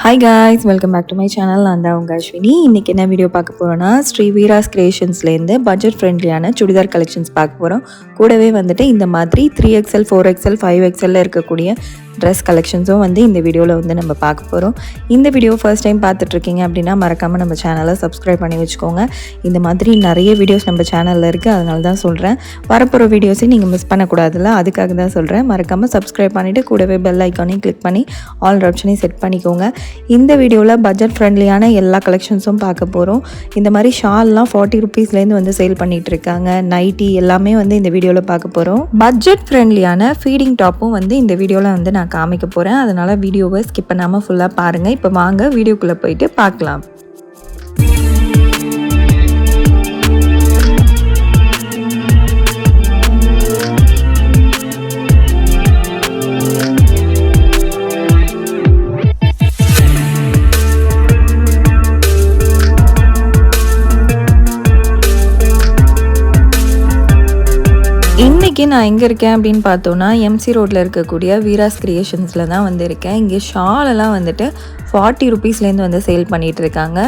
Hi guys welcome back to my channel நான் தான் உங்கள் அஸ்வினி. இன்றைக்கி என்ன வீடியோ பார்க்க போகிறோன்னா ஸ்ரீ வீராஸ் கிரியேஷன்ஸ்லேருந்து பட்ஜெட் ஃப்ரெண்ட்லியான சுடிதார் கலெக்ஷன்ஸ் பார்க்க போகிறோம் கூடவே வந்துட்டு இந்த மாதிரி three XL four XL five எக்ஸ்எல்ல இருக்கக்கூடிய ட்ரெஸ் கலெக்ஷன்ஸும் வந்து இந்த வீடியோவில் வந்து நம்ம பார்க்க போகிறோம் இந்த வீடியோ ஃபர்ஸ்ட் டைம் பார்த்துட்ருக்கீங்க அப்படின்னா மறக்காமல் நம்ம சேனலை சப்ஸ்கிரைப் பண்ணி வச்சுக்கோங்க. இந்த மாதிரி நிறைய வீடியோஸ் நம்ம சேனலில் இருக்குது அதனால தான் சொல்கிறேன் வரப்போகிற வீடியோஸையும் நீங்கள் மிஸ் பண்ணக்கூடாதுல்ல. அதுக்காக தான் சொல்கிறேன் மறக்காமல் சப்ஸ்கிரைப் பண்ணிவிட்டு கூடவே பெல் ஐக்கானையும் கிளிக் பண்ணி ஆல் ஆப்ஷனையும் செட் பண்ணிக்கோங்க. இந்த வீடியோவில் பட்ஜெட் ஃப்ரெண்ட்லியான எல்லா கலெக்ஷன்ஸும் பார்க்க போகிறோம் இந்த மாதிரி ஷால்லாம் ஃபார்ட்டி ருபீஸ்லேருந்து வந்து சேல் பண்ணிகிட்டு இருக்காங்க நைட்டி எல்லாமே வந்து இந்த வீடியோவில் பார்க்க போகிறோம் பட்ஜெட் ஃப்ரெண்ட்லியான ஃபீடிங் டாப்பும் வந்து இந்த வீடியோவில் வந்து நான் காமிக்க போகிறேன் அதனால் வீடியோவை ஸ்கிப் பண்ணாமல் ஃபுல்லாக பாருங்கள் இப்போ வாங்க வீடியோக்குள்ளே போயிட்டு பார்க்கலாம். நான் எங்கே இருக்கேன் அப்படின்னு பார்த்தோன்னா எம்சி ரோட்டில் இருக்கக்கூடிய வீராஸ் கிரியேஷன்ஸில் தான் வந்து இருக்கேன் இங்கே ஷாலெல்லாம் வந்துட்டு ஃபார்ட்டி ருபீஸ்லேருந்து வந்து சேல் பண்ணிகிட்டு இருக்காங்க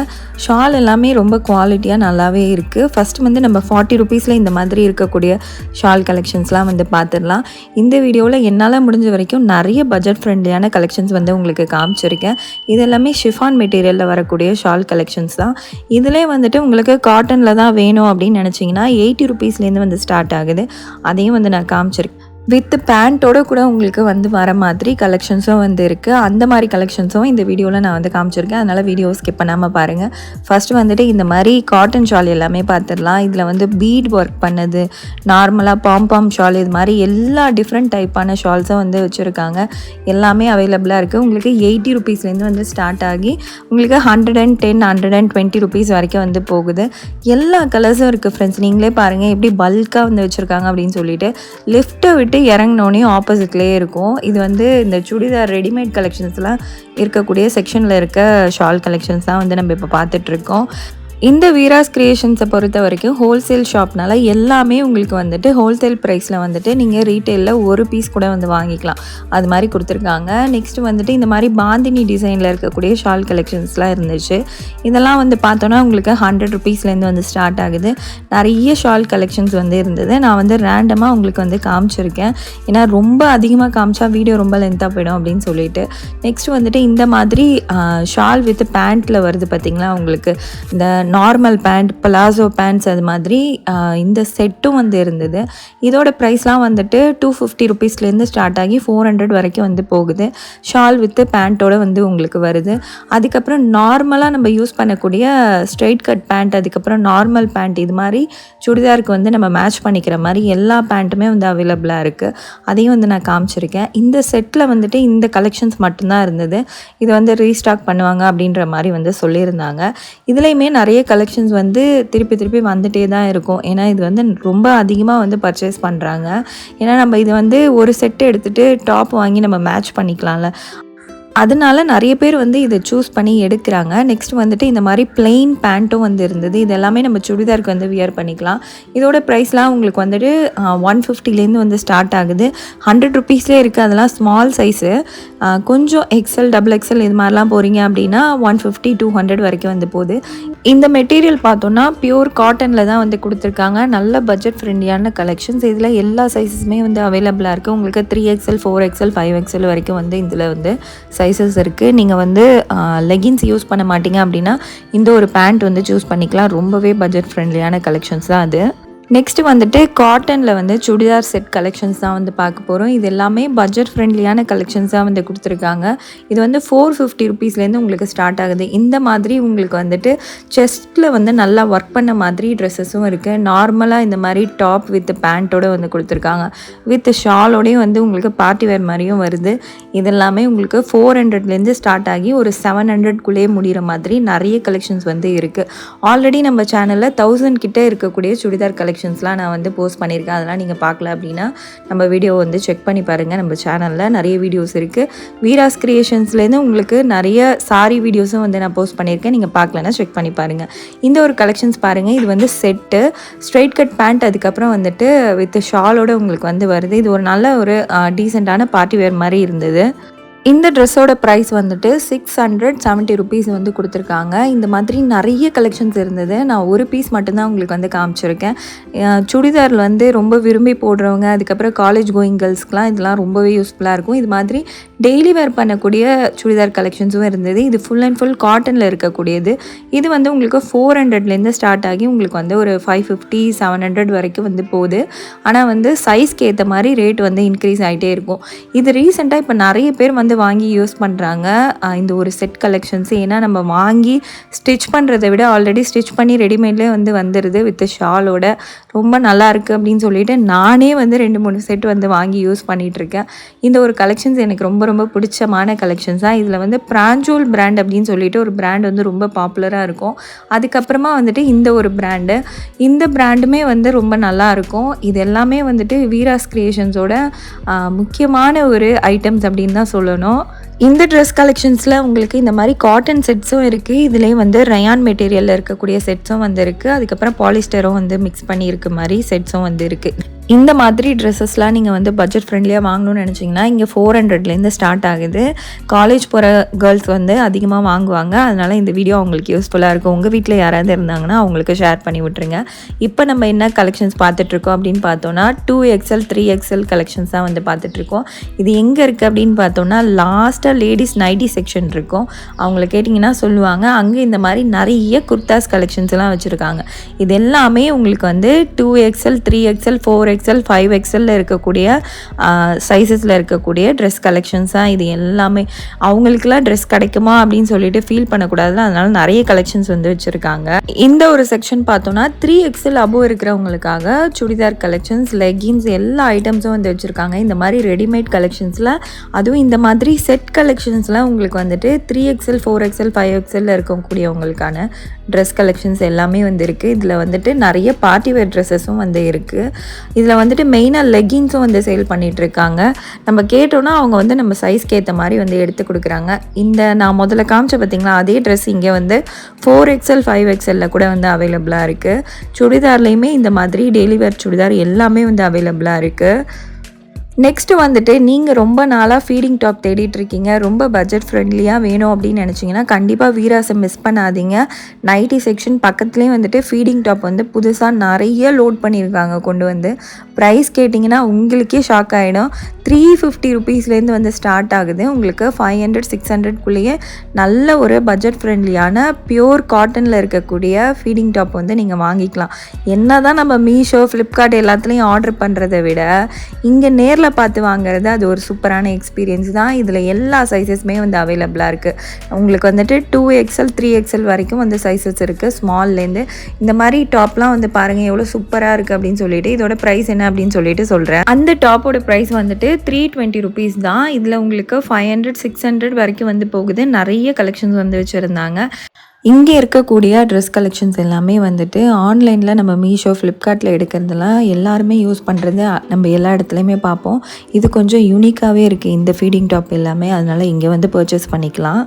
ஷால் எல்லாமே ரொம்ப குவாலிட்டியாக நல்லாவே இருக்குது ஃபஸ்ட் வந்து நம்ம ஃபார்ட்டி ருபீஸில் இந்த மாதிரி இருக்கக்கூடிய ஷால் கலெக்ஷன்ஸ்லாம் வந்து பார்த்துடலாம். இந்த வீடியோவில் என்னால் முடிஞ்ச வரைக்கும் நிறைய பட்ஜெட் ஃப்ரெண்ட்லியான கலெக்ஷன்ஸ் வந்து உங்களுக்கு காமிச்சிருக்கேன். இது எல்லாமே ஷிஃபான் மெட்டீரியலில் வரக்கூடிய ஷால் கலெக்ஷன்ஸ் தான். இதிலே வந்துட்டு உங்களுக்கு காட்டனில் தான் வேணும் அப்படின்னு நினச்சிங்கன்னா எயிட்டி ருபீஸ்லேருந்து வந்து ஸ்டார்ட் ஆகுது. அதையும் வந்து நான் காமிச்சிருக்கேன். வித் பேண்ட்டோட கூட உங்களுக்கு வந்து வர மாதிரி கலெக்ஷன்ஸும் வந்து இருக்குது அந்த மாதிரி கலெக்ஷன்ஸும் இந்த வீடியோவில் நான் வந்து காமிச்சிருக்கேன். அதனால் வீடியோ ஸ்கிப் பண்ணாமல் பாருங்கள் ஃபஸ்ட்டு வந்துட்டு இந்த மாதிரி காட்டன் ஷால் எல்லாமே பார்த்துடலாம் இதில் வந்து பீட் ஒர்க் பண்ணது நார்மலாக பாம்பாம் ஷால் இது மாதிரி எல்லா டிஃப்ரெண்ட் டைப்பான ஷால்ஸும் வந்து வச்சுருக்காங்க. எல்லாமே அவைலபிளாக இருக்குது உங்களுக்கு எயிட்டி ருபீஸ்லேருந்து வந்து ஸ்டார்ட் ஆகி உங்களுக்கு hundred and ten hundred and twenty rupees வரைக்கும் வந்து போகுது. எல்லா கலர்ஸும் இருக்குது ஃப்ரெண்ட்ஸ் நீங்களே பாருங்கள் எப்படி பல்காக வந்து வச்சுருக்காங்க அப்படின்னு சொல்லிட்டு. லிஃப்ட்டை விட்டு விட்டு இறங்கினோடனே ஆப்போசிட்லேயே இருக்கும். இது வந்து இந்த சுடிதார் ரெடிமேட் கலெக்ஷன்ஸ்லாம் இருக்கக்கூடிய செக்ஷனில் இருக்க ஷால் கலெக்ஷன்ஸ் தான் வந்து நம்ம இப்போ பார்த்துட்ருக்கோம் இந்த வீராஸ் கிரியேஷன்ஸை பொறுத்த வரைக்கும் ஹோல்சேல் ஷாப்னால எல்லாமே உங்களுக்கு வந்துட்டு ஹோல்சேல் ப்ரைஸில் வந்துட்டு நீங்கள் ரீட்டெயிலில் ஒரு பீஸ் கூட வந்து வாங்கிக்கலாம். அது மாதிரி கொடுத்துருக்காங்க. நெக்ஸ்ட் வந்துட்டு இந்த மாதிரி பாந்தினி டிசைனில் இருக்கக்கூடிய ஷால் கலெக்ஷன்ஸ்லாம் இருந்துச்சு. இதெல்லாம் வந்து பார்த்தோன்னா உங்களுக்கு ஹண்ட்ரட் ருபீஸ்லேருந்து வந்து ஸ்டார்ட் ஆகுது. நிறைய ஷால் கலெக்ஷன்ஸ் வந்து இருந்தது. நான் வந்து ரேண்டமாக உங்களுக்கு வந்து காமிச்சிருக்கேன். ஏன்னா ரொம்ப அதிகமாக காமிச்சா வீடியோ ரொம்ப லென்த்தாக போயிடும் அப்படின்னு சொல்லிட்டு. நெக்ஸ்ட் வந்துட்டு இந்த மாதிரி ஷால் வித் பேண்ட்டில் வருது பார்த்தீங்களா உங்களுக்கு? இந்த நார்மல் பேண்ட் பலாசோ பேண்ட்ஸ் அது மாதிரி இந்த செட்டும் வந்து இருந்தது. இதோட ப்ரைஸ்லாம் வந்துட்டு டூ ஃபிஃப்டி ருபீஸ்லேருந்து ஸ்டார்ட் ஆகி ஃபோர் ஹண்ட்ரட் வரைக்கும் வந்து போகுது. ஷால் வித்து பேண்ட்டோட வந்து உங்களுக்கு வருது. அதுக்கப்புறம் நார்மலாக நம்ம யூஸ் பண்ணக்கூடிய ஸ்ட்ரெயிட் கட் பேண்ட் அதுக்கப்புறம் நார்மல் பேண்ட் இது மாதிரி சுடிதாருக்கு வந்து நம்ம மேட்ச் பண்ணிக்கிற மாதிரி எல்லா பேண்ட்டுமே வந்து அவைலபிளாக இருக்குது அதையும் வந்து நான் காமிச்சிருக்கேன். இந்த செட்டில் வந்துட்டு இந்த கலெக்ஷன்ஸ் மட்டும்தான் இருந்தது. இது வந்து ரீஸ்டாக் பண்ணுவாங்க அப்படின்ற மாதிரி வந்து சொல்லியிருந்தாங்க. இதுலேயுமே நிறைய கலெக்ஷன்ஸ் வந்து திருப்பி திருப்பி வந்துட்டே தான் இருக்கும். ஏன்னா இது வந்து ரொம்ப அதிகமாக வந்து பர்ச்சேஸ் பண்ணுறாங்க ஏன்னா நம்ம இது வந்து ஒரு செட்டு எடுத்துகிட்டு டாப் வாங்கி நம்ம மேட்ச் பண்ணிக்கலாம்ல. அதனால நிறைய பேர் வந்து இதை சூஸ் பண்ணி எடுக்கிறாங்க. நெக்ஸ்ட் வந்துட்டு இந்த மாதிரி பிளெயின் பேண்ட்டும் வந்து இருந்தது. இது எல்லாமே நம்ம சுடிதாருக்கு வந்து வியர் பண்ணிக்கலாம். இதோட ப்ரைஸ்லாம் உங்களுக்கு வந்துட்டு ஒன் ஃபிஃப்டிலேருந்து வந்து ஸ்டார்ட் ஆகுது. ஹண்ட்ரட் ருபீஸ்லேயே இருக்குது அதெல்லாம் ஸ்மால் சைஸு கொஞ்சம் எக்ஸல் டபுள் எக்ஸல் இது மாதிரிலாம் போகிறீங்க அப்படின்னா ஒன் ஃபிஃப்டி டூ ஹண்ட்ரட் வரைக்கும் வந்து போகுது. இந்த மெட்டீரியல் பார்த்தோன்னா பியூர் காட்டனில் தான் வந்து கொடுத்துருக்காங்க. நல்ல பட்ஜெட் ஃப்ரெண்ட்லியான கலெக்ஷன்ஸ் இதில் எல்லா சைஸஸுமே வந்து அவைலபிளாக இருக்குது உங்களுக்கு three XL four XL five XL வரைக்கும் வந்து இதில் வந்து சைஸஸ் இருக்குது நீங்கள் வந்து லெகின்ஸ் யூஸ் பண்ண மாட்டீங்க அப்படின்னா இந்த ஒரு பேண்ட் வந்து சூஸ் பண்ணிக்கலாம். ரொம்பவே பட்ஜெட் ஃப்ரெண்ட்லியான கலெக்ஷன்ஸ் தான் அது. நெக்ஸ்ட் வந்துட்டு காட்டனில் வந்து சுடிதார் செட் கலெக்ஷன்ஸ் தான் வந்து பார்க்க போகிறோம் இது எல்லாமே பட்ஜெட் ஃப்ரெண்ட்லியான கலெக்ஷன்ஸாக வந்து கொடுத்துருக்காங்க. இது வந்து ஃபோர் ஃபிஃப்டி ருபீஸ்லேருந்து உங்களுக்கு ஸ்டார்ட் ஆகுது. இந்த மாதிரி உங்களுக்கு வந்துட்டு செஸ்ட்டில் வந்து நல்லா ஒர்க் பண்ண மாதிரி ட்ரெஸ்ஸஸும் இருக்குது நார்மலாக இந்த மாதிரி டாப் வித் பேண்ட்டோடு வந்து கொடுத்துருக்காங்க. வித் ஷாலோடையும் வந்து உங்களுக்கு பார்ட்டி வேர் மாதிரியும் வருது. இது எல்லாமே உங்களுக்கு ஃபோர் ஹண்ட்ரட்லேருந்து ஸ்டார்ட் ஆகி ஒரு செவன் ஹண்ட்ரட்குள்ளேயே முடிகிற மாதிரி நிறைய கலெக்ஷன்ஸ் வந்து இருக்குது ஆல்ரெடி நம்ம சேனலில் தௌசண்ட் கிட்டே இருக்கக்கூடிய சுடிதார் கலெக்ஷன் கலெக்ஷன்ஸ்லாம் நான் வந்து போஸ்ட் பண்ணியிருக்கேன். அதெல்லாம் நீங்கள் பார்க்கல அப்படின்னா நம்ம வீடியோ வந்து செக் பண்ணி பாருங்கள் நம்ம சேனலில் நிறைய வீடியோஸ் இருக்குது வீராஸ் கிரியேஷன்ஸ்லேருந்து உங்களுக்கு நிறைய சாரி வீடியோஸும் வந்து நான் போஸ்ட் பண்ணியிருக்கேன். நீங்கள் பார்க்கலன்னா செக் பண்ணி பாருங்கள் இந்த ஒரு கலெக்ஷன்ஸ் பாருங்கள் இது வந்து செட்டு ஸ்ட்ரைட் கட் பேண்ட் அதுக்கப்புறம் வந்துட்டு வித் ஷாலோட உங்களுக்கு வந்து வருது. இது ஒரு நல்ல ஒரு டீசெண்டான பார்ட்டி வேர் மாதிரி இருந்தது. இந்த ட்ரெஸ்ஸோட ப்ரைஸ் வந்துட்டு சிக்ஸ் ஹண்ட்ரட் செவன்ட்டி ருபீஸ் வந்து கொடுத்துருக்காங்க. இந்த மாதிரி நிறைய கலெக்ஷன்ஸ் இருந்தது. நான் ஒரு பீஸ் மட்டும்தான் உங்களுக்கு வந்து காமிச்சிருக்கேன். அஹ் சுடிதாரில் வந்து ரொம்ப விரும்பி போடுறவங்க அதுக்கப்புறம் காலேஜ் கோயிங் கேர்ள்ஸ்க்குலாம் இதெல்லாம் ரொம்பவே யூஸ்ஃபுல்லாக இருக்கும். இது மாதிரி டெய்லி வேர் பண்ணக்கூடிய சுடிதார் கலெக்ஷன்ஸும் இருந்தது. இது ஃபுல் அண்ட் ஃபுல் காட்டனில் இருக்கக்கூடியது. இது வந்து உங்களுக்கு ஃபோர் ஹண்ட்ரட்லேருந்து ஸ்டார்ட் ஆகி உங்களுக்கு வந்து ஒரு ஃபைவ் ஃபிஃப்டி செவன் ஹண்ட்ரட் வரைக்கும் வந்து போகுது. ஆனால் வந்து சைஸ்க்கு ஏற்ற மாதிரி ரேட் வந்து இன்க்ரீஸ் ஆகிட்டே இருக்கும். இது ரீசெண்டாக இப்போ நிறைய பேர் வந்து வாங்கி யூஸ் பண்ணுறாங்க இந்த ஒரு செட் கலெக்ஷன்ஸ் ஏன்னா நம்ம வாங்கி ஸ்டிச் பண்ணுறதை விட ஆல்ரெடி ஸ்டிச் பண்ணி ரெடிமேட்லேயே வந்து வந்துடுது வித் ஷாலோட ரொம்ப நல்லாயிருக்கு அப்படின்னு சொல்லிட்டு நானே வந்து ரெண்டு மூணு செட் வந்து வாங்கி யூஸ் பண்ணிகிட்ருக்கேன் இந்த ஒரு கலெக்ஷன்ஸ் எனக்கு ரொம்ப ரொம்ப பிடிச்சமான கலெக்ஷன்ஸ் தான். இதில் வந்து பிராஞ்சோல் பிராண்ட் அப்படின்னு சொல்லிட்டு ஒரு பிராண்ட் வந்து ரொம்ப பாப்புலராக இருக்கும். அதுக்கப்புறமா வந்துட்டு இந்த ஒரு பிராண்டு இந்த பிராண்டுமே வந்து ரொம்ப நல்லாயிருக்கும் இது எல்லாமே வந்துட்டு வீராஸ் கிரியேஷன்ஸோட முக்கியமான ஒரு ஐட்டம்ஸ் அப்படின்னு தான் சொல்லணும். இந்த ட்ரெஸ் கலெக்ஷன்ஸில் உங்களுக்கு இந்த மாதிரி காட்டன் செட்ஸும் இருக்குது இதுலேயே வந்து ரயான் மெட்டீரியலில் இருக்கக்கூடிய செட்ஸும் வந்து இருக்குது அதுக்கப்புறம் பாலிஸ்டரும் வந்து மிக்ஸ் பண்ணியிருக்க மாதிரி செட்ஸும் வந்து இருக்குது இந்த மாதிரி ட்ரெஸ்ஸஸ்லாம் நீங்கள் வந்து பட்ஜெட் ஃப்ரெண்ட்லியாக வாங்கணும்னு நினச்சிங்கன்னா இங்கே ஃபோர் ஹண்ட்ரட்லேருந்து ஸ்டார்ட் ஆகுது. காலேஜ் போகிற கேர்ள்ஸ் வந்து அதிகமாக வாங்குவாங்க. அதனால் இந்த வீடியோ அவங்களுக்கு யூஸ்ஃபுல்லாக இருக்கும். உங்கள் வீட்டில் யாராவது இருந்தாங்கன்னா அவங்களுக்கு ஷேர் பண்ணி விட்ருங்க இப்போ நம்ம என்ன கலெக்ஷன்ஸ் பார்த்துட்ருக்கோம் அப்படின்னு பார்த்தோன்னா two XL three XL collections தான் வந்து பார்த்துட்ருக்கோம் இது எங்கே இருக்குது அப்படின்னு பார்த்தோன்னா லாஸ்ட்டாக லேடிஸ் நைட்டி செக்ஷன் இருக்கும். அவங்கள கேட்டிங்கன்னா சொல்லுவாங்க. அங்கே இந்த மாதிரி நிறைய குர்தாஸ் கலெக்ஷன்ஸ்லாம் வச்சுருக்காங்க. இது எல்லாமே உங்களுக்கு வந்து two XL three XL four XL five எக்ஸ்எல்ல இருக்கக்கூடிய சைஸஸில் இருக்கக்கூடிய ட்ரெஸ் கலெக்ஷன்ஸ் தான் இது எல்லாமே. அவங்களுக்குலாம் ட்ரெஸ் கிடைக்குமா அப்படின்னு சொல்லிட்டு ஃபீல் பண்ணக்கூடாதுல அதனால நிறைய கலெக்ஷன்ஸ் வந்து வச்சுருக்காங்க. இந்த ஒரு செக்ஷன் பார்த்தோன்னா த்ரீ எக்ஸ்எல் அபோவ் இருக்கிறவங்களுக்காக சுடிதார் கலெக்ஷன்ஸ் லெகின்ஸ் எல்லா ஐட்டம்ஸும் வந்து வச்சுருக்காங்க. இந்த மாதிரி ரெடிமேட் கலெக்ஷன்ஸில் அதுவும் இந்த மாதிரி செட் கலெக்ஷன்ஸ்லாம் உங்களுக்கு வந்துட்டு three XL four XL five எக்ஸ்எல்ல இருக்கக்கூடியவங்களுக்கான ட்ரெஸ் கலெக்ஷன்ஸ் எல்லாமே வந்து இருக்குது இதில் வந்துட்டு நிறைய பார்ட்டி வேர் ட்ரெஸ்ஸஸும் வந்து இருக்குது இதில் வந்துட்டு மெயினாக லெகின்ஸும் வந்து சேல் பண்ணிகிட்ருக்காங்க நம்ம கேட்டோன்னா அவங்க வந்து நம்ம சைஸ்க்கு ஏற்ற மாதிரி வந்து எடுத்து கொடுக்குறாங்க. இந்த நான் முதல்ல காமிச்ச பார்த்தீங்களா அதே ட்ரெஸ் இங்கே வந்து ஃபோர் எக்ஸ்எல் ஃபைவ் எக்ஸ்எல்ல கூட வந்து அவைலபிளாக இருக்குது சுடிதார்லேயுமே இந்த மாதிரி டெய்லி வேர் சுடிதார் எல்லாமே வந்து அவைலபிளாக இருக்குது நெக்ஸ்ட்டு வந்துட்டு நீங்கள் ரொம்ப நாளாக ஃபீடிங் டாப் தேடிட்டு இருக்கீங்க ரொம்ப பட்ஜெட் ஃப்ரெண்ட்லியாக வேணும் அப்படின்னு நினச்சிங்கன்னா கண்டிப்பாக வீராசை மிஸ் பண்ணாதீங்க. நைட்டி செக்ஷன் பக்கத்துலேயும் வந்துட்டு ஃபீடிங் டாப் வந்து புதுசாக நிறைய லோட் பண்ணியிருக்காங்க கொண்டு வந்து. ப்ரைஸ் கேட்டிங்கன்னா உங்களுக்கே ஷாக் ஆகிடும் த்ரீ ஃபிஃப்டி ருபீஸ்லேருந்து வந்து ஸ்டார்ட் ஆகுது. உங்களுக்கு ஃபைவ் ஹண்ட்ரட் சிக்ஸ் ஹண்ட்ரட்குள்ளேயே நல்ல ஒரு பட்ஜெட் ஃப்ரெண்ட்லியான பியூர் காட்டனில் இருக்கக்கூடிய ஃபீடிங் டாப் வந்து நீங்கள் வாங்கிக்கலாம். என்ன தான் நம்ம மீஷோ ஃப்ளிப்கார்ட் எல்லாத்துலேயும் ஆர்டர் பண்ணுறதை விட இங்கே நேரில் பார்த்து வாங்குறது அது ஒரு சூப்பரான எக்ஸ்பீரியன்ஸ் தான். இதில் எல்லா சைஸஸுமே வந்து அவைலபிளாக இருக்குது உங்களுக்கு வந்துட்டு டூ எக்ஸ்எல் த்ரீ எக்ஸ்எல் வரைக்கும் வந்து சைஸஸ் இருக்குது ஸ்மால்லேருந்து இந்த மாதிரி டாப்லாம் வந்து பாருங்கள் எவ்வளோ சூப்பராக இருக்குது அப்படின்னு சொல்லிட்டு இதோட ப்ரைஸ் என்ன அப்படின்னு சொல்லிட்டு சொல்கிறேன் அந்த டாப்போட ப்ரைஸ் வந்துட்டு த்ரீ டுவெண்ட்டி ருபீஸ் தான். இதில் உங்களுக்கு ஃபைவ் ஹண்ட்ரட் சிக்ஸ் ஹண்ட்ரட் வரைக்கும் வந்து போகுது. நிறைய கலெக்ஷன்ஸ் வந்து வச்சுருந்தாங்க. இங்கே இருக்கக்கூடிய ட்ரெஸ் கலெக்ஷன்ஸ் எல்லாமே வந்துட்டு ஆன்லைனில் நம்ம மீஷோ ஃப்ளிப்கார்ட்டில் எடுக்கிறதுலாம் எல்லாருமே யூஸ் பண்ணுறது நம்ம எல்லா இடத்துலையுமே பார்ப்போம். இது கொஞ்சம் யூனிக்காகவே இருக்குது இந்த ஃபீடிங் டாப் எல்லாமே. அதனால் இங்கே வந்து பர்ச்சேஸ் பண்ணிக்கலாம்.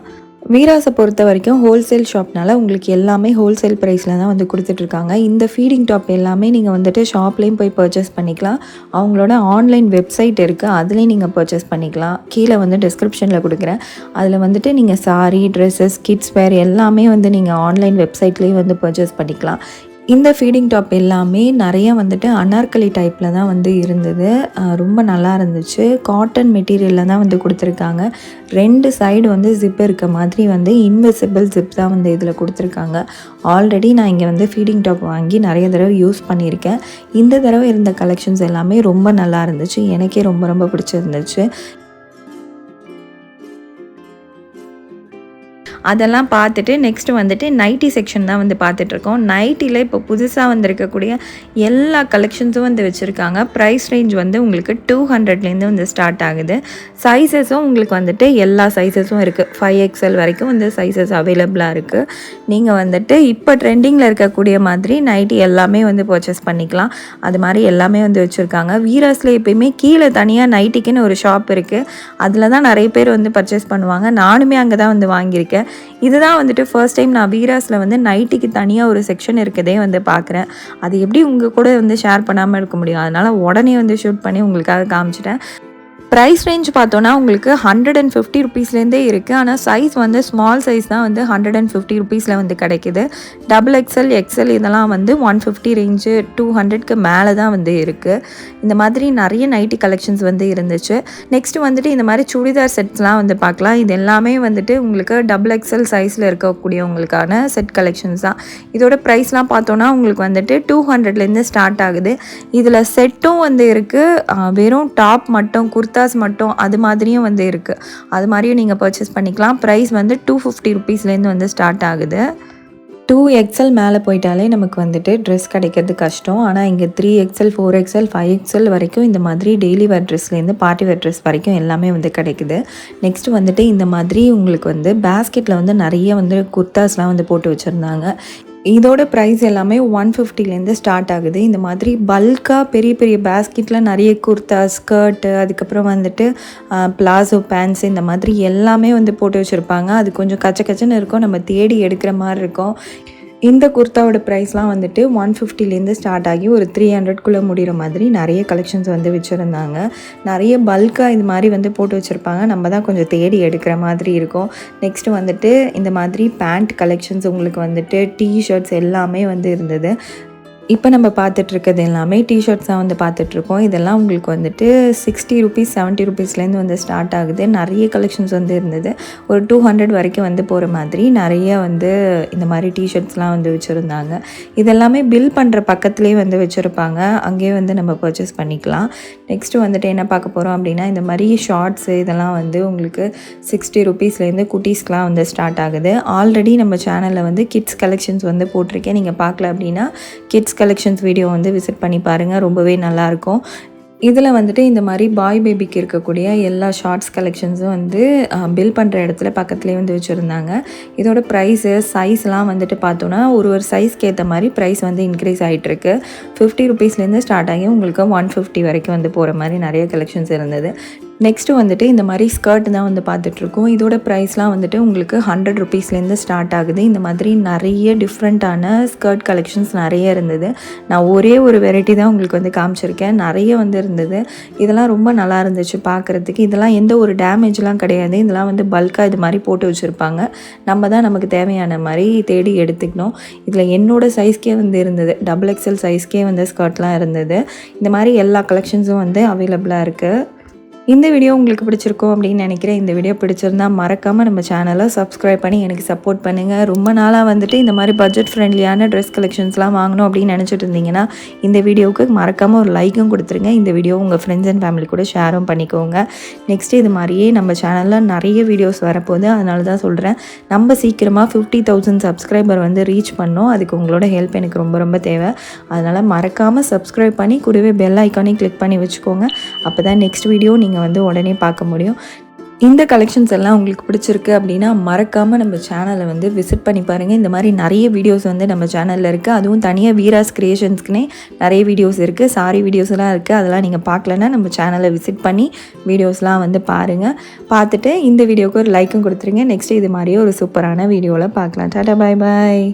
வீராஸை பொறுத்த வரைக்கும் ஹோல்சேல் ஷாப்னால உங்களுக்கு எல்லாமே ஹோல்சேல் ப்ரைஸில் தான் வந்து கொடுத்துட்ருக்காங்க. இந்த ஃபீடிங் டாப் எல்லாமே நீங்கள் வந்துட்டு ஷாப்லேயும் போய் பர்ச்சேஸ் பண்ணிக்கலாம். அவங்களோட ஆன்லைன் வெப்சைட் இருக்குது அதுலேயும் நீங்கள் பர்ச்சேஸ் பண்ணிக்கலாம். கீழே வந்து டிஸ்கிரிப்ஷனில் கொடுக்குறேன். அதில் வந்துட்டு நீங்கள் சாரீ ட்ரெஸ்ஸஸ் கிட்ஸ் வேர் எல்லாமே வந்து நீங்கள் ஆன்லைன் வெப்சைட்லேயும் வந்து பர்ச்சேஸ் பண்ணிக்கலாம். இந்த ஃபீடிங் டாப் எல்லாமே நிறைய வந்துட்டு அனார்கலி டைப்பில் தான் வந்து இருந்தது. ரொம்ப நல்லா இருந்துச்சு. காட்டன் மெட்டீரியலில் தான் வந்து கொடுத்துருக்காங்க. ரெண்டு சைடு வந்து ஜிப் இருக்க மாதிரி வந்து இன்விசிபிள் ஜிப் தான் வந்து இதில் கொடுத்துருக்காங்க. ஆல்ரெடி நான் இங்கே வந்து ஃபீடிங் டாப் வாங்கி நிறைய தடவை யூஸ் பண்ணியிருக்கேன். இந்த தடவை இருந்த கலெக்ஷன்ஸ் எல்லாமே ரொம்ப நல்லா இருந்துச்சு. எனக்கே ரொம்ப ரொம்ப பிடிச்சிருந்துச்சு. அதெல்லாம் பார்த்துட்டு நெக்ஸ்ட் வந்துட்டு நைட்டி செக்ஷன் தான் வந்து பார்த்துட்ருக்கோம். நைட்டியில் இப்போ புதுசாக வந்திருக்கக்கூடிய எல்லா கலெக்ஷன்ஸும் வந்து வச்சுருக்காங்க. ப்ரைஸ் ரேஞ்ச் வந்து உங்களுக்கு டூ ஹண்ட்ரட்லேருந்து வந்து ஸ்டார்ட் ஆகுது. சைஸஸும் உங்களுக்கு வந்துட்டு எல்லா சைஸஸும் இருக்குது ஃபைவ் எக்ஸ்எல் வரைக்கும் வந்து சைஸஸ் அவைலபிளாக இருக்குது நீங்கள் வந்துட்டு இப்போ ட்ரெண்டிங்கில் இருக்கக்கூடிய மாதிரி நைட்டி எல்லாமே வந்து பர்ச்சேஸ் பண்ணிக்கலாம். அது மாதிரி எல்லாமே வந்து வச்சுருக்காங்க. வீராஸில் எப்பயுமே கீழே தனியாக நைட்டிக்குன்னு ஒரு ஷாப் இருக்குது அதில் தான் நிறைய பேர் வந்து பர்ச்சேஸ் பண்ணுவாங்க. நானுமே அங்கே தான் வந்து வாங்கியிருக்கேன். இதுதான் வந்துட்டு ஃபர்ஸ்ட் டைம் நான் பீராஸில் வந்து நைட்டிக்கு தனியாக ஒரு செக்ஷன் இருக்கதே வந்து பார்க்குறேன் அது எப்படி உங்கள் கூட வந்து ஷேர் பண்ணாமல் இருக்க முடியும்? அதனால் உடனே வந்து ஷூட் பண்ணி உங்களுக்காக காமிச்சிட்டேன். ப்ரைஸ் ரேஞ்ச் பார்த்தோன்னா உங்களுக்கு ஹண்ட்ரட் அண்ட் ஃபிஃப்டி ருபீஸ்லேருந்தே இருக்குது ஆனால் சைஸ் வந்து ஸ்மால் சைஸ் தான் வந்து ஹண்ட்ரட் அண்ட் ஃபிஃப்டி ருபீஸில் வந்து கிடைக்குது. டபுள் எக்ஸல் எக்ஸல் இதெல்லாம் வந்து ஒன் ஃபிஃப்டி ரேஞ்சு டூ ஹண்ட்ரட்க்கு மேலே தான் வந்து இருக்குது இந்த மாதிரி நிறைய நைட்டி கலெக்ஷன்ஸ் வந்து இருந்துச்சு. நெக்ஸ்ட் வந்துட்டு இந்த மாதிரி சுடிதார் செட்ஸ்லாம் வந்து பார்க்கலாம். இது எல்லாமே வந்துட்டு உங்களுக்கு டபுள் எக்ஸல் சைஸில் இருக்கக்கூடியவங்களுக்கான செட் கலெக்ஷன்ஸ் தான். இதோட ப்ரைஸ்லாம் பார்த்தோன்னா உங்களுக்கு வந்துட்டு டூ ஹண்ட்ரட்லேருந்து ஸ்டார்ட் ஆகுது. இதில் செட்டும் வந்து இருக்குது வெறும் டாப் மட்டும் குர்தாஸ் மட்டும் அது மாதிரியும் வந்து இருக்குது அது மாதிரியும் நீங்கள் பர்ச்சேஸ் பண்ணிக்கலாம். ப்ரைஸ் வந்து டூ ஃபிஃப்டி ருபீஸ்லேருந்து வந்து ஸ்டார்ட் ஆகுது. டூ எக்ஸல் மேலே போயிட்டாலே நமக்கு வந்துட்டு ட்ரெஸ் கிடைக்கிறது கஷ்டம். ஆனால் இங்கே three XL four XL five XL வரைக்கும் இந்த மாதிரி டெய்லி வேர் ட்ரெஸ்லேருந்து பார்ட்டி வேர் ட்ரெஸ் வரைக்கும் எல்லாமே வந்து கிடைக்குது. நெக்ஸ்ட் வந்துட்டு இந்த மாதிரி உங்களுக்கு வந்து பேஸ்கெட்டில் வந்து நிறைய வந்து குர்தாஸ்லாம் வந்து போட்டு வச்சுருந்தாங்க. இதோட ப்ரைஸ் எல்லாமே ஒன் ஃபிஃப்டிலேருந்து ஸ்டார்ட் ஆகுது. இந்த மாதிரி பல்காக பெரிய பெரிய பேஸ்கெட்டில் நிறைய குர்த்தா ஸ்கர்ட்டு அதுக்கப்புறம் வந்துட்டு பிளாசோ பேண்ட்ஸ் இந்த மாதிரி எல்லாமே வந்து போட்டு வச்சுருப்பாங்க. அது கொஞ்சம் கச்ச கச்சன்னு இருக்கும். நம்ம தேடி எடுக்கிற மாதிரி இருக்கும். இந்த குர்த்தாவோட ப்ரைஸ்லாம் வந்துட்டு ஒன் ஃபிஃப்டிலேருந்து ஸ்டார்ட் ஆகி ஒரு த்ரீ ஹண்ட்ரட்குள்ளே முடிகிற மாதிரி நிறைய கலெக்ஷன்ஸ் வந்து வச்சுருந்தாங்க. நிறைய பல்காக இது மாதிரி வந்து போட்டு வச்சுருப்பாங்க. நம்ம தான் கொஞ்சம் தேடி எடுக்கிற மாதிரி இருக்கும். நெக்ஸ்ட்டு வந்துட்டு இந்த மாதிரி பேண்ட் கலெக்ஷன்ஸ் உங்களுக்கு வந்துட்டு டிஷர்ட்ஸ் எல்லாமே வந்து இருந்தது. இப்போ நம்ம பார்த்துட்ருக்கிறது எல்லாமே டிஷர்ட்ஸாக தான் வந்து பார்த்துட்ருக்கோம். இதெல்லாம் உங்களுக்கு வந்துட்டு சிக்ஸ்டி ருபீஸ் செவன்ட்டி ருபீஸ்லேருந்து வந்து ஸ்டார்ட் ஆகுது. நிறைய கலெக்ஷன்ஸ் வந்து இருந்தது. ஒரு டூ ஹண்ட்ரட் வரைக்கும் வந்து போகிற மாதிரி நிறைய வந்து இந்த மாதிரி டிஷர்ட்ஸ்லாம் வந்து வச்சுருந்தாங்க. இதெல்லாமே பில் பண்ணுற பக்கத்துலேயே வந்து வச்சுருப்பாங்க. அங்கேயே வந்து நம்ம பர்ச்சேஸ் பண்ணிக்கலாம். நெக்ஸ்ட்டு வந்துட்டு என்ன பார்க்க போகிறோம் அப்படின்னா இந்த மாதிரி ஷார்ட்ஸு இதெல்லாம் வந்து உங்களுக்கு சிக்ஸ்டி ருபீஸ்லேருந்து குட்டீஸ்க்கெலாம் வந்து ஸ்டார்ட் ஆகுது. ஆல்ரெடி நம்ம சேனலில் வந்து கிட்ஸ் கலெக்ஷன்ஸ் வந்து போட்டிருக்கேன். நீங்கள் பார்க்கல அப்படின்னா கிட்ஸ் கலெக்ஷன்ஸ் வீடியோ வந்து விசிட் பண்ணி பாருங்கள் ரொம்பவே நல்லாயிருக்கும். இதில் வந்துட்டு இந்த மாதிரி பாய் பேபிக்கு இருக்கக்கூடிய எல்லா ஷார்ட்ஸ் கலெக்ஷன்ஸும் வந்து பில் பண்ணுற இடத்துல பக்கத்துலேயே வந்து வச்சுருந்தாங்க. இதோட ப்ரைஸு சைஸ்லாம் வந்துட்டு பார்த்தோன்னா ஒரு ஒரு சைஸ்க்கு ஏற்ற மாதிரி ப்ரைஸ் வந்து இன்க்ரீஸ் ஆகிட்டுருக்கு ஃபிஃப்டி ருபீஸ்லேருந்து ஸ்டார்ட் ஆகி உங்களுக்கு ஒன் ஃபிஃப்டி வரைக்கும் வந்து போகிற மாதிரி நிறைய கலெக்ஷன்ஸ் இருந்தது. நெக்ஸ்ட்டு வந்துட்டு இந்த மாதிரி ஸ்கர்ட் தான் வந்து பார்த்துட்ருக்கோம். இதோட ப்ரைஸ்லாம் வந்துட்டு உங்களுக்கு ஹண்ட்ரட் ருபீஸ்லேருந்து ஸ்டார்ட் ஆகுது. இந்த மாதிரி நிறைய டிஃப்ரெண்ட்டான ஸ்கர்ட் கலெக்ஷன்ஸ் நிறைய இருந்தது. நான் ஒரே ஒரு வெரைட்டி தான் உங்களுக்கு வந்து காமிச்சிருக்கேன். நிறைய வந்து இருந்தது. இதெல்லாம் ரொம்ப நல்லா இருந்துச்சு பார்க்குறதுக்கு. இதெல்லாம் எந்த ஒரு டேமேஜ்லாம் கிடையாது. இதெல்லாம் வந்து பல்காக இது மாதிரி போட்டு வச்சுருப்பாங்க. நம்ம தான் நமக்கு தேவையான மாதிரி தேடி எடுத்துக்கணும். இதில் என்னோடய சைஸ்க்கே வந்து இருந்தது. டபுள் எக்ஸல் சைஸ்க்கே வந்து ஸ்கர்ட்லாம் இருந்தது. இந்த மாதிரி எல்லா கலெக்ஷன்ஸும் வந்து அவைலபிளாக இருக்குது இந்த வீடியோ உங்களுக்கு பிடிச்சிருக்கும் அப்படின்னு நினைக்கிறேன். இந்த வீடியோ பிடிச்சிருந்தா மறக்காமல் நம்ம சேனலை சப்ஸ்கிரைப் பண்ணி எனக்கு சப்போர்ட் பண்ணுங்கள் ரொம்ப நாளாக வந்துட்டு இந்த மாதிரி பட்ஜெட் ஃப்ரெண்ட்லியான ட்ரெஸ் கலெக்ஷன்ஸ்லாம் வாங்கணும் அப்படின்னு நினச்சிட்டு இருந்தீங்கன்னா இந்த வீடியோவுக்கு மறக்காமல் ஒரு லைக்கும் கொடுத்துருங்க. இந்த வீடியோ உங்கள் ஃப்ரெண்ட்ஸ் அண்ட் ஃபேமிலி கூட ஷேரும் பண்ணிக்கோங்க. நெக்ஸ்ட்டு இது மாதிரியே நம்ம சேனலில் நிறைய வீடியோஸ் வரப்போகுது. அதனால தான் சொல்கிறேன் நம்ம சீக்கிரமாக ஃபிஃப்டி தௌசண்ட் சப்ஸ்கிரைபர் வந்து ரீச் பண்ணோம். அதுக்கு உங்களோட ஹெல்ப் எனக்கு ரொம்ப ரொம்ப தேவை. அதனால் மறக்காமல் சப்ஸ்கிரைப் பண்ணி கூடவே பெல் ஐக்கானே கிளிக் பண்ணி வச்சுக்கோங்க. அப்போ தான் நெக்ஸ்ட் வீடியோ நீங்கள் நீங்கள் வந்து உடனே பார்க்க முடியும். இந்த கலெக்ஷன்ஸ் எல்லாம் உங்களுக்கு பிடிச்சிருக்கு அப்படின்னா மறக்காமல் நம்ம சேனலை வந்து விசிட் பண்ணி பாருங்கள் இந்த மாதிரி நிறைய வீடியோஸ் வந்து நம்ம சேனலில் இருக்குது அதுவும் தனியாக வீராஸ் க்ரியேஷன்ஸ்க்குனே நிறைய வீடியோஸ் இருக்குது சாரி வீடியோஸ்லாம் இருக்குது அதெல்லாம் நீங்கள் பார்க்கலன்னா நம்ம சேனலை விசிட் பண்ணி வீடியோஸ்லாம் வந்து பாருங்கள் பார்த்துட்டு இந்த வீடியோக்கு ஒரு லைக்கும் கொடுத்துருங்க. நெக்ஸ்ட் இது மாதிரியே ஒரு சூப்பரான வீடியோவில் பார்க்கலாம். டாட்டா பாய் பாய்